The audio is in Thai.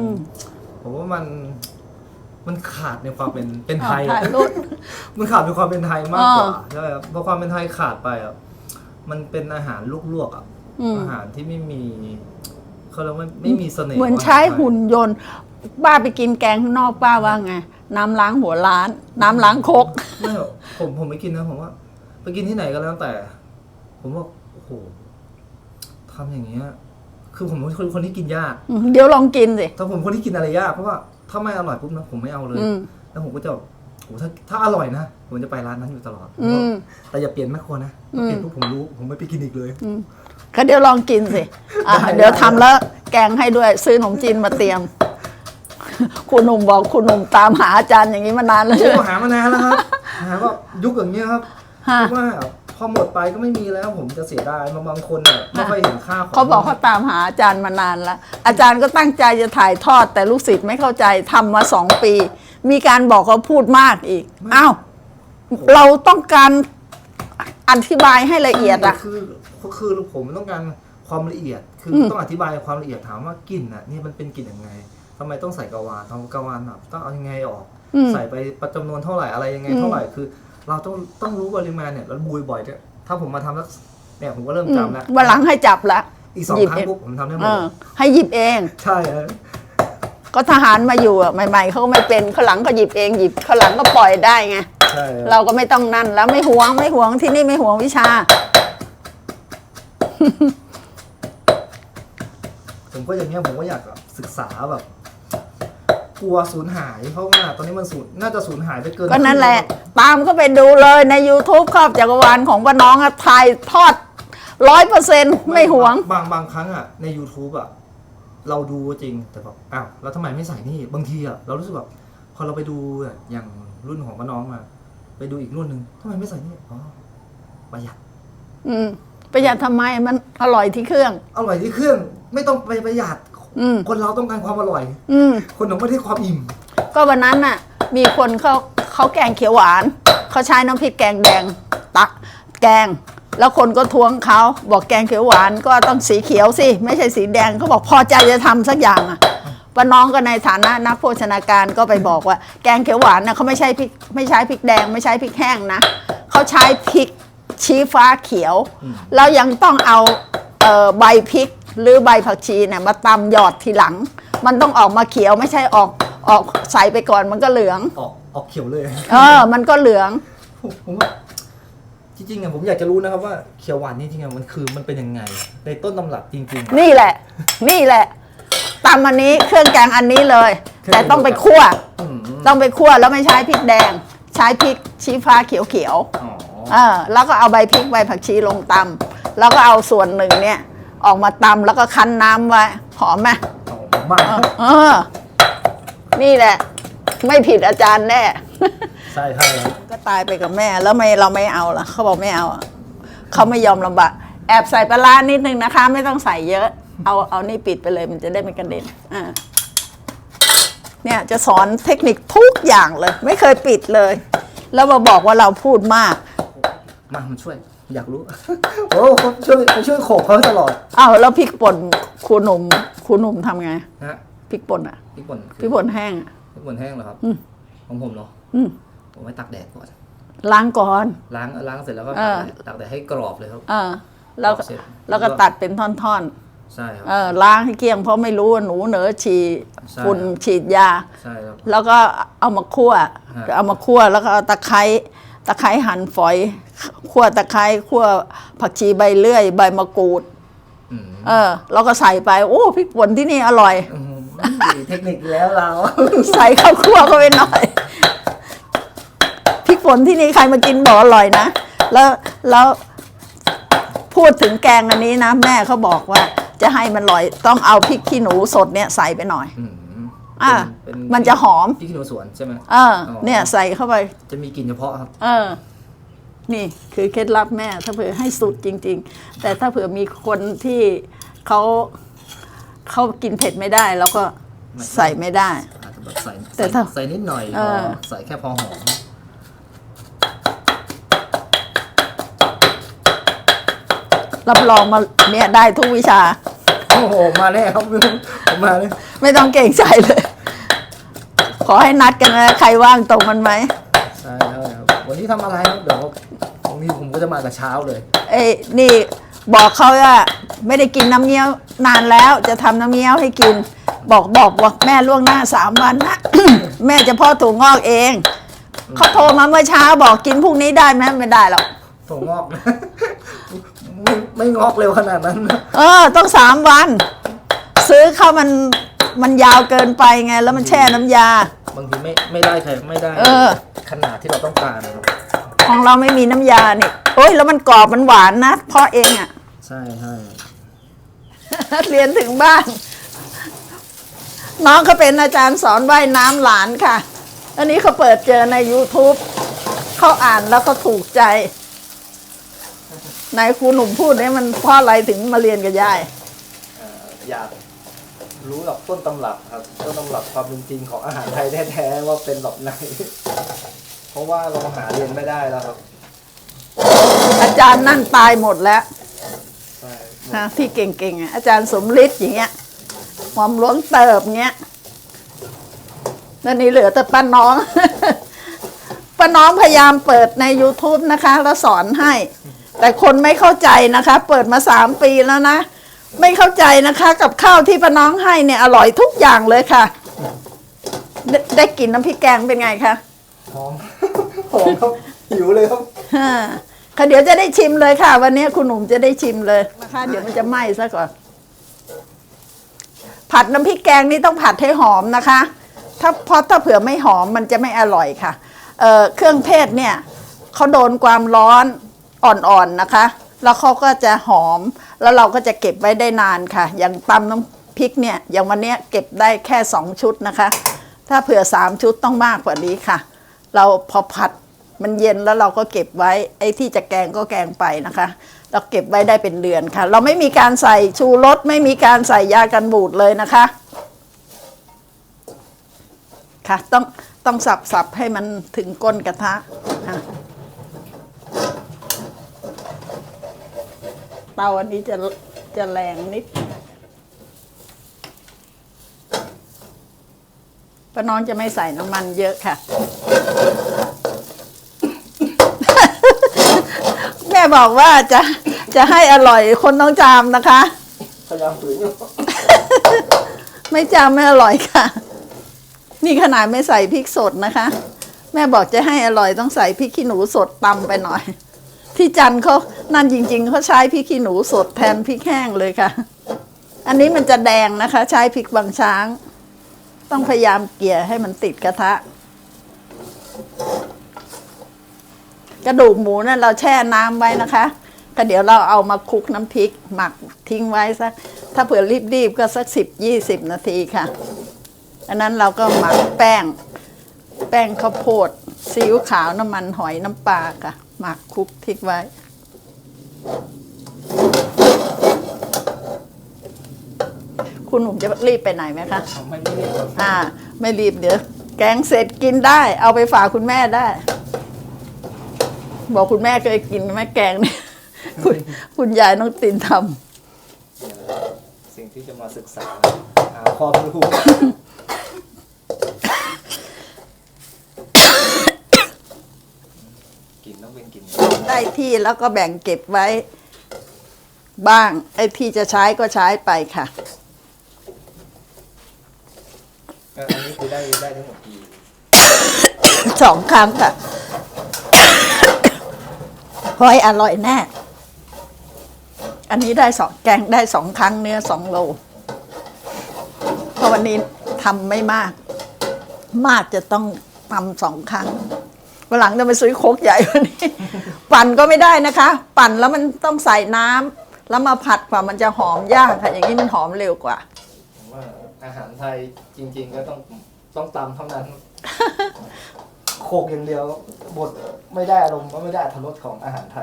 มันผมว่ามันมันขาดในความเป็นเป็นไทย ถ่ายรูป มันขาดในความเป็นไทยมากกว่าอ่า ใช่ไหมครับพอความเป็นไทยขาดไปอะมันเป็นอาหารลวกๆอะอืมอาหารที่ไม่มีเขาเรียกว่าไม่มีเสน่ห์เหมือนขงาใช้ไทยหุ่นยนต์ ป้าไปกินแกงข้างนอกป้าว่าไง น้ำล้างหัวร้าน น้ำล้างครก ไม่หรอกผมผมไม่กินนะผมว่า ไปกินที่ไหนก็แล้วแต่ ผมบอกโอ้โหทำอย่างเงี้ย คือผมเป็นคนคนที่กินยากเดี๋ยวลองกินสิถ้าผมคนที่กินอะไรยากเพราะว่าถ้าไม่อร่อยปุ๊บนะผมไม่เอาเลย อืม แล้วผมก็จะแบบโอ้ถ้าถ้าอร่อยนะผมจะไปร้านนั้นอยู่ตลอดอืมแต่อย่าเปลี่ยนแม่ครัวนะอืมเปลี่ยนปุ๊บผมรู้ผมไม่ไปกินอีกเลย ก็เดี๋ยวลองกินสิ อะ ได้ เดี๋ยวทำแล้วแกงให้ด้วย ซื้อขนมจีนมาเตรียม คุณหนุ่มบอกคุณหนุ่มตามหาอาจารย์อย่างนี้มานานแล้วโอ้ใช่ไหมหามานานแล้วครับ หาแบบยุคอย่างเงี้ยครับฮะ เพราะว่าพ อหมดไปก็ไม่มีแล้วผมจะเสียดายบางบางคนเนี่ยไม่ค่อยเห็นค่าของเขาบอกเขาตามหาอาจารย์มานานแล้วอาจารย์ก็ตั้งใจจะถ่ายทอด แต่ลูกศิษย์ไม่เข้าใจทำมาสองปี มีการบอกเขาพูดมากอีกอ้าวเราต้องการอธิบายให้ละเอียดอะคือคือคือผมต้องการความละเอียด คืออต้องอธิบายความละเอียดถามว่ากลิ่นอะนี่มันเป็นกลิ่นยังไงทำไมต้องใส่กะวานทำกะวานแบบต้องเอายังไงออกอืมใส่ไปจำนวนเท่าไหร่อะไรยังไงอืมเท่าไหร่คือ เราต้องต้องรู้ปริมาณเนี่ยแล้วบุยบ่อยเนี่ยถ้าผมมาทำแล้วเนี่ยผมก็เริ่มอืมจำแล้ววันหลังให้จับละ อีกสองหยิบครั้งเอง ปุ๊บผมทำได้หมเอดอ ให้หยิบเอง ใช่ฮะก็ทหารมาอยู่อะใหม่ ๆเขาก็ไม่เป็นเขาหลังก็หยิบเองหยิบเขาหลังก็ปล่อยได้ไง ใช่ฮะเราก็ไม่ต้องนั่นแล้วไม่หวงไม่หวงที่นี่ไม่หวงวิชา ผมก็อย่างเงี้ยผมก็อยากศึกษาแบบ กลัวสูญหายเพราะว่าตอนนี้มันสูญน่าจะสูญหายไปเกินก็นั่นแหละ ตามก็ไปดูเลยใน YouTube ครอบจักรวาลของป้าน้องอะถ่ายทอดร้อยเปอร์เซ็นต์ไม่หวง บางบางครั้งอะใน YouTube อะเราดูก็จริงแต่แบบอ้าวแล้วทำไมไม่ใส่นี่บางทีอะเรารู้สึกแบบพอเราไปดูอะอย่างรุ่นของป้าน้องมาไปดูอีกรุ่นหนึ่งทำไมไม่ใส่นี่อ๋อประหยัดอืมประหยัดทำไมมันอร่อยที่เครื่อง อร่อยที่เครื่องไม่ต้องไปประหยัด อืม คนเราต้องการความอร่อย อืม คนเราไม่ได้ความอิ่ม ก็วันนั้นน่ะ มีคนเขาเขาแกงเขียวหวาน เขาใช้น้ำพริกแกงแดง ตักแกง แล้วคนก็ทวงเขาบอกแกงเขียวหวานก็ต้องสีเขียวสิ ไม่ใช่สีแดงเขาบอกพอใจจะทำสักอย่างอะป้าน้องก็ในฐานะนักโภชนาการก็ไปบอกว่า แกงเขียวหวานน่ะเขาไม่ใช่พริกไม่ใช้พริกแดง ไม่ใช้พริกแห้งนะเขาใช้พริกชี้ฟ้าเขียว แล้วยังต้องเอาเอ่อใบพริก หรือใบผักชีเนี่ยมาตำหยอดทีหลัง มันต้องออกมาเขียวไม่ใช่ออกออกใส่ไปก่อนมันก็เหลือง ออกออกเขียวเลยเออ มันก็เหลือง ผมผมว่าจริงๆอะผมอยากจะรู้นะครับว่าเขียวหวานนี่จริงๆอะมันคือมันเป็นยังไง ในต้นตำรับจริง นี่แหละ นี่แหละตำอันนี้เครื่องแกงอันนี้เลยเครื่องแต่ต้องไปคั่ว ๆอืมต้องไปคั่วแล้วไม่ใช้พริกแดง ใช้พริกชี้ฟ้าเขียวเขียวๆอ๋อ เออแล้วก็เอาใบพริกใบผักชีลงตำแล้วก็เอาส่วนหนึ่งเนี่ย ออกมาตำแล้วก็คั้นน้ำไว้ หอมไหมอ๋อมากเออ นี่แหละ ไม่ผิดอาจารย์แน่ ใช่ใช่ครับก็ตายไปกับแม่ แล้วไม่เราไม่เอาล่ะ เขาบอกไม่เอาอะเขาไม่ยอมลำบากแอบใส่ปลาร้านิดนึงนะคะ ไม่ต้องใส่เยอะ เอาเอานี่ปิดไปเลยมันจะได้ไม่กระเด็นอ่าเนี่ยจะสอนเทคนิคทุกอย่างเลย ไม่เคยปิดเลย แล้วมาบอกว่าเราพูดมาก มามันช่วย อยากรู้โอ้เขาช่วยเขาช่วยโขกเขาตลอดอ้าวแล้วพริกป่นครูหนุ่มครูหนุ่มทำไงนะฮะพริกป่นอะพริกป่นพริกป่นแห้งอะ พริกป่นแห้งเหรอครับอืม ของผมเหรออืมผมไว้ตักแดดก่อนล้างก่อน ล้างล้างเสร็จแล้วก็เออ ตักแดดให้กรอบเลยครับเออแล้วก็เสร็จแล้วก็ตัดเป็นท่อนใช่ครับ ๆเออล้างให้เกลี้ยงเพราะไม่รู้ว่าหนูเหนอฉีดใช่ ฝุ่นฉีดยา ใช่ครับ แล้วก็เอามาคั่ว ฮะ เอามาคั่วแล้วก็เอาตะไคร้ ตะไคร้หั่นฝอยคั่วตะไคร้คั่วผักชีใบเลื่อย ใบมะกรูดอืมเออแล้วก็ใส่ไปโอ้พริกป่นที่นี่อร่อยอืมมีเทคนิคแล้วเรา ใส่ข้าวคั่วเข้าไปหน่อยพริกป่นที่นี่ใครมากินบอกอร่อยนะแล้วแล้วพูดถึงแกงอันนี้นะ แม่เขาบอกว่าจะให้มันอร่อย ต้องเอาพริกขี้หนูสดเนี่ยใส่ไปหน่อย อืมอะเป็นมันจะหอม พริกขี้หนูสวนใช่ไหมเออ เนี่ยใส่เข้าไป จะมีกลิ่นเฉพาะครับ เออ นี่คือเคล็ดลับแม่ ถ้าเผื่อให้สุดจริง ๆ แต่ถ้าเผื่อมีคนที่เขาเขากินเผ็ดไม่ได้ แล้วก็ใส่ไม่ได้ อาจจะแบบใส่แต่ใส่ถ้าใส่นิดหน่อยเอพออ ใส่แค่พอหอมรับรองมาเนี่ยได้ทุกวิชา โอ้โหมาแน่ครับผมมาเลยไม่ต้องเก่งใจเลยข อให้นัดกันนะใครว่างตรงมันไหมใช่ใช่ครับวันนี้ทำอะไรครับเดี๋ยวบางทีผมก็จะมาแต่เช้าเลยเอ้ยนี่บอกเขาว่าไม่ได้กินน้ำเงี้ยวนานแล้วจะทำน้ำเงี้ยวให้กิน บอกบอกว่าแม่ล่วงหน้าสามวันนะ แม่จะพ่อถูกงอกเองเขาโทรมาเมื่อเช้าบอกกินพรุ่งนี้ได้ไหมไม่ได้หรอก ถั่วงอกนะ ไม่ไม่งอกเร็วขนาดนั้นนะเออ ต้องสามวัน ซื้อเข้ามันมันยาวเกินไปไง แล้วมันแช่น้ำยา บางทีไม่ไม่ได้ใช่ไม่ได้เออ ขนาดที่เราต้องการนะครับของเราไม่มีน้ำยานี่โอ้ยแล้วมันกรอบมันหวานนะเพ่อเองอะ ใช่ใช่เรียนถึงบ้าน น้องเขาเป็นอาจารย์สอนว่ายน้ำหลานค่ะ อันนี้เขาเปิดเจอใน YouTube เขาอ่านแล้วก็ถูกใจไหนครูหนุ่มพูดเนี่ยมันเพราะอะไรถึงมาเรียนกับยายเอ่ออยาก รู้แบบต้นตำรับครับ ต้นตำรับความเป็นจริงของอาหารไทยแท้ๆว่าเป็นแบบไหน เพราะว่าเราหาเรียนไม่ได้แล้วครับอาจารย์นั่นตายหมดแล้วใช่นะที่เก่งๆอะอาจารย์สมฤทธิ์อย่างเงี้ยหม่อมหลวงเติบเงี้ยแล้วนี่เหลือแต่ป้าน้อง ป้าน้องพยายามเปิดใน YouTube นะคะ แล้วสอนให้ แต่คนไม่เข้าใจนะคะ เปิดมาสามปีแล้วนะ ไม่เข้าใจนะคะ กับข้าวที่ป้าน้องให้เนี่ยอร่อยทุกอย่างเลยค่ะ ได้ได้กลินน้ำพริกแกงเป็นไงคะหอม หอมครับ หิวเลยครับ ฮ่าค่ะเดี๋ยวจะได้ชิมเลยค่ะ วันนี้คุณหนุ่มจะได้ชิมเลยนะคะเดี๋ยวมันจะไหม้ซะก่อน ผัดน้ำพริกแกงนี่ต้องผัดให้หอมนะคะ ถ้าเพราะถ้าเผื่อไม่หอมมันจะไม่อร่อยค่ะ เอ่อเครื่องเทศเนี่ยเขาโดนความร้อนอ่อนๆนะคะ แล้วเขาก็จะหอม แล้วเราก็จะเก็บไว้ได้นานค่ะ อย่างตำน้ำพริกเนี่ย อย่างวันนี้เก็บได้แค่สองชุดนะคะ ถ้าเผื่อสามชุดต้องมากกว่านี้ค่ะ เราพอผัดมันเย็นแล้วเราก็เก็บไว้ ไอ้ที่จะแกงก็แกงไปนะคะ เราเก็บไว้ได้เป็นเดือนค่ะ เราไม่มีการใส่ชูรสไม่มีการใส่ยากันบูดเลยนะคะ ค่ะต้องต้องสับสับให้มันถึงก้นกระทะค่ะ เตาอันนี้จะจะแรงนิดป้าน้องจะไม่ใส่น้ำมันเยอะค่ะ แม่บอกว่าจะจะให้อร่อยคนต้องจามนะคะพยายามฝืนอยู่ไม่จามไม่อร่อยค่ะ นี่ขนาดไม่ใส่พริกสดนะคะ แม่บอกจะให้อร่อยต้องใส่พริกขี้หนูสดตำไปหน่อย ที่จันเขานั่นจริง ๆเขาใช้พริกขี้หนูสดแทนพริกแห้งเลยค่ะ อันนี้มันจะแดงนะคะ ใช้พริกบางช้าง ต้องพยายามเกลี่ยให้มันติดกระทะ กระดูกหมูนั่นเราแช่น้ำไว้นะคะก็เดี๋ยวเราเอามาคลุกน้ำพริก หมักทิ้งไว้สัก ถ้าเผื่อรีบๆก็สักสิบยี่สิบนาทีค่ะ อันนั้นเราก็หมักแป้ง แป้งข้าวโพดซีอิ๊วขาวน้ำมันหอยน้ำปลาค่ะ หมักคลุกทิ้งไว้ คุณหนุ่มจะรีบไปไหนไหมคะไม่ไม่รีบครับอ่า ไม่รีบเดี๋ยว แกงเสร็จกินได้ เอาไปฝากคุณแม่ได้ บอกคุณแม่เคยกินไหมแกงเนี่ยคุณคุณยายน้องตินทสิ่งที่จะมาศึกษาหาความรู้ กินต้ องเป็นกินำได้ที่แล้วก็แบ่งเก็บไว้ บ้างไอ้ที่จะใช้ก็ใช้ไปค่ะ อันนี้คือได้ได้ทั้งหมดกี่สองครั้งค่ะพอยอร่อยแน่ อันนี้ได้สองแกงได้สองครั้งเนื้อสองโล เพราะวันนี้ทำไม่มาก มากจะต้องทำสองครั้ง วันหลังจะไปซื้อโคกใหญ่กวันนี้ ปั่นก็ไม่ได้นะคะ ปั่นแล้วมันต้องใส่น้ำแล้วมาผัดกว่ามันจะหอมยากค่ะอย่างนี้มันหอมเร็วกว่าผมว่าอาหารไทยจริง ๆ ก็ต้องต้องตำเท่านั้น โคกอย่างเดียวบดไม่ได้อารมณ์ก็ไม่ได้อรรถรสของอาหารไทย